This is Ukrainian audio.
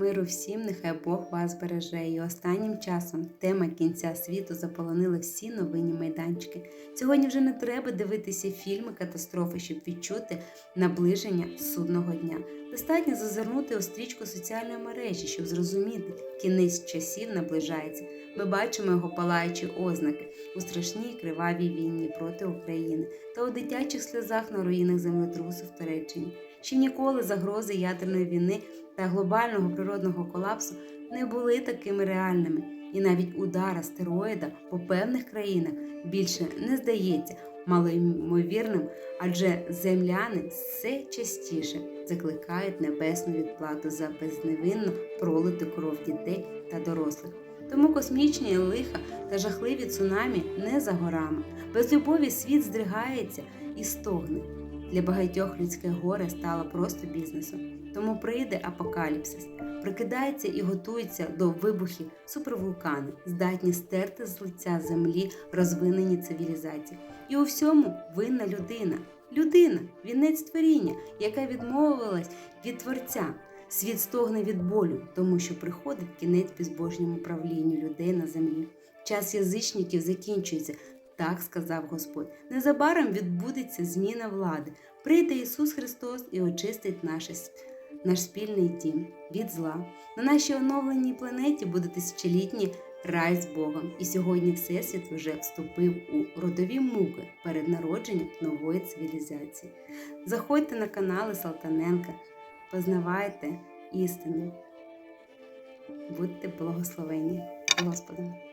Миру всім, нехай Бог вас береже. І останнім часом тема кінця світу заполонила всі новинні майданчики. Сьогодні вже не треба дивитися фільми катастрофи, щоб відчути наближення судного дня. Достатньо зазирнути у стрічку соціальної мережі, щоб зрозуміти, кінець часів наближається. Ми бачимо його палаючі ознаки у страшній кривавій війні проти України та у дитячих сльозах на руїнах землетрусу в Туреччині. Ще ніколи загрози ядерної війни та глобального природного колапсу не були такими реальними, і навіть удар астероїда по певних країнах більше не здається малоймовірним, адже земляни все частіше закликають небесну відплату за безневинно пролиту кров дітей та дорослих. Тому космічні лиха та жахливі цунамі не за горами. Без любові світ здригається і стогне. Для багатьох людське горе стало просто бізнесом. Тому прийде апокаліпсис, прикидається і готується до вибухів супервулкани, здатні стерти з лиця землі розвинені цивілізації. І у всьому винна людина. Людина, вінець творіння, яка відмовилась від творця. Світ стогне від болю, тому що приходить кінець безбожньому правлінню людей на землі. Час язичників закінчується, так сказав Господь. Незабаром відбудеться зміна влади. Прийде Ісус Христос і очистить наше, наш спільний дім від зла. На нашій оновленій планеті буде тисячолітній рай з Богом. І сьогодні Всесвіт вже вступив у родові муки перед народженням нової цивілізації. Заходьте на канали Салтаненка, познавайте істину. Будьте благословені Господом.